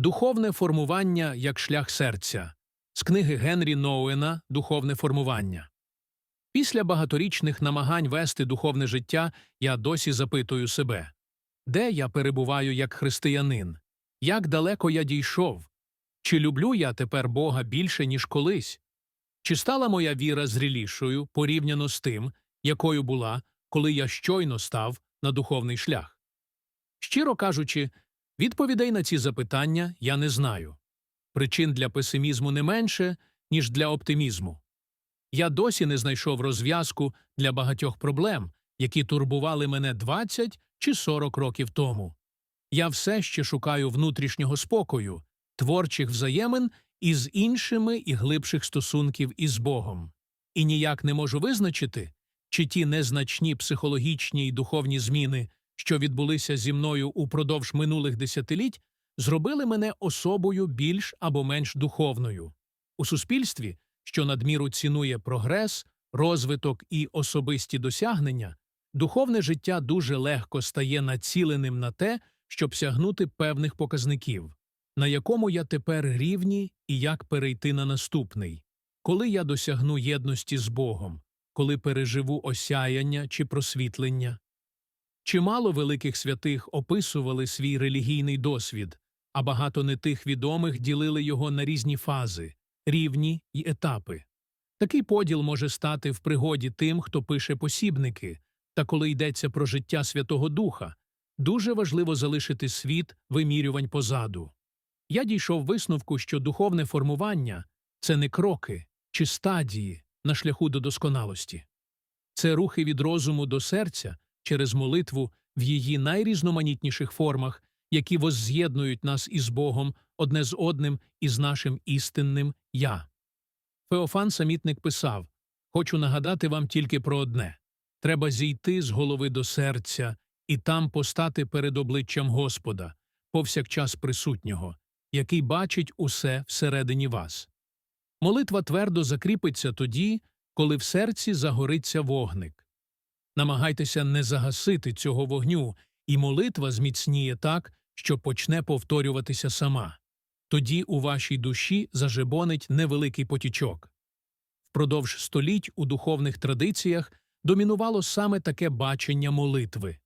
Духовне формування як шлях серця з книги Генрі Ноуена Духовне формування. Після багаторічних намагань вести духовне життя я досі запитую себе, де я перебуваю як християнин, як далеко я дійшов, чи люблю я тепер Бога більше, ніж колись, чи стала моя віра зрілішою порівняно з тим, якою була, коли я щойно став на духовний шлях? Щиро кажучи, відповідей на ці запитання я не знаю. Причин для песимізму не менше, ніж для оптимізму. Я досі не знайшов розв'язку для багатьох проблем, які турбували мене 20 чи 40 років тому. Я все ще шукаю внутрішнього спокою, творчих взаємин із іншими і глибших стосунків із Богом. І ніяк не можу визначити, чи ті незначні психологічні і духовні зміни, що відбулися зі мною упродовж минулих десятиліть, зробили мене особою більш або менш духовною. У суспільстві, що надміру цінує прогрес, розвиток і особисті досягнення, духовне життя дуже легко стає націленим на те, щоб сягнути певних показників, на якому я тепер рівні і як перейти на наступний, коли я досягну єдності з Богом, коли переживу осяяння чи просвітлення. Чимало великих святих описували свій релігійний досвід, а багато не тих відомих ділили його на різні фази, рівні й етапи. Такий поділ може стати в пригоді тим, хто пише посібники, та коли йдеться про життя Святого Духа, дуже важливо залишити світ вимірювань позаду. Я дійшов висновку, що духовне формування це не кроки чи стадії на шляху до досконалості. Це рухи від розуму до серця через молитву в її найрізноманітніших формах, які возз'єднують нас із Богом одне з одним і з нашим істинним Я. Феофан Самітник писав Хочу нагадати вам тільки про одне треба зійти з голови до серця і там постати перед обличчям Господа, повсякчас присутнього, який бачить усе всередині вас. Молитва твердо закріпиться тоді, коли в серці загориться вогник. Намагайтеся не загасити цього вогню, і молитва зміцніє так, що почне повторюватися сама. Тоді у вашій душі зажебонить невеликий потічок. Впродовж століть у духовних традиціях домінувало саме таке бачення молитви.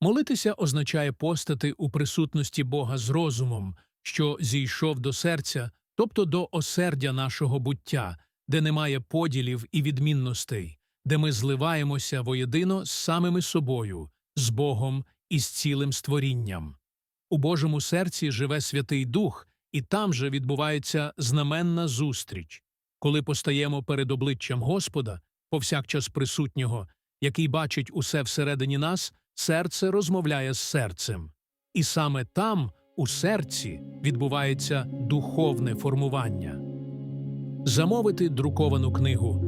Молитися означає постати у присутності Бога з розумом, що зійшов до серця, тобто до осердя нашого буття, де немає поділів і відмінностей, де ми зливаємося воєдино з самими собою, з Богом і з цілим створінням. У Божому серці живе Святий Дух, і там же відбувається знаменна зустріч, коли постаємо перед обличчям Господа, повсякчас присутнього, який бачить усе всередині нас, серце розмовляє з серцем. І саме там, у серці, відбувається духовне формування. Замовити друковану книгу,